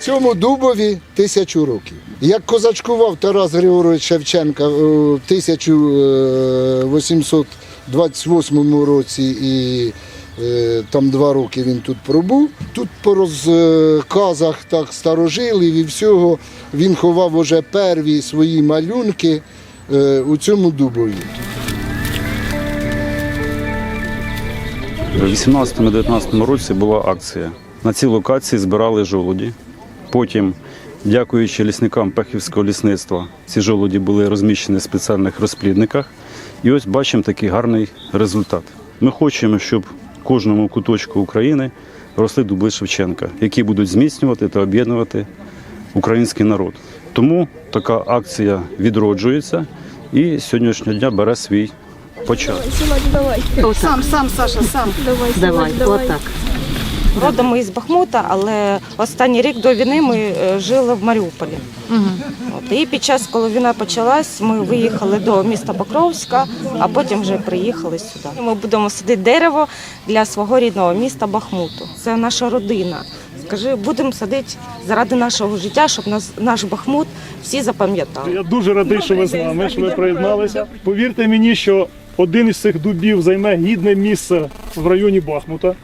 Цьому дубові тисячу років. Як козачкував Тарас Григорович Шевченка в 1828 році і е, там два роки він тут пробув. Тут по розказах так старожилів і всього він ховав уже перві свої малюнки е, у цьому дубові. У 18-19 році була акція. На цій локації збирали жолуді. Потім, дякуючи лісникам Пехівського лісництва, ці жолуді були розміщені в спеціальних розплідниках. І ось бачимо такий гарний результат. Ми хочемо, щоб в кожному куточку України росли дуби Шевченка, які будуть зміцнювати та об'єднувати український народ. Тому така акція відроджується і з сьогоднішнього дня бере свій початок. Давай, Сам, сам, Саша, сам. давай, Давай, отак. Родом ми із Бахмута, але останній рік до війни ми е, жили в Маріуполі. От, і під час, коли війна почалась, ми виїхали до міста Покровська, а потім вже приїхали сюди. Ми будемо садити дерево для свого рідного міста Бахмуту. Це наша родина. Скажи, будемо садити заради нашого життя, щоб нас, наш Бахмут всі запам'ятали. Я дуже радий, що ви з нами, що ви приєдналися. Повірте мені, що один із цих дубів займе гідне місце в районі Бахмута.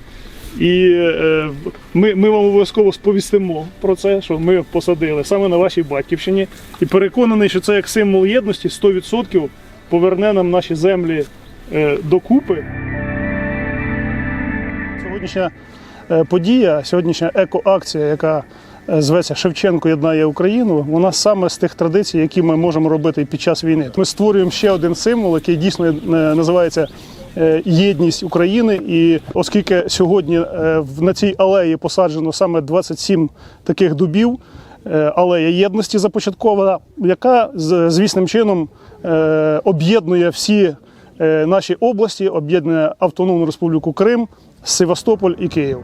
І е, ми, ми вам обов'язково сповістимо про це, що ми посадили саме на вашій батьківщині. І переконаний, що це як символ єдності 100% поверне нам наші землі е, докупи. Сьогоднішня е, подія, сьогоднішня екоакція, яка е, зветься Шевченко єднає Україну, вона саме з тих традицій, які ми можемо робити під час війни. Ми створюємо ще один символ, який дійсно е, називається. Е, Єдність України, і оскільки сьогодні е, на цій алеї посаджено саме 27 таких дубів, е, алея єдності започаткована, яка звісним чином об'єднує всі наші області, об'єднує Автономну Республіку Крим, Севастополь і Київ.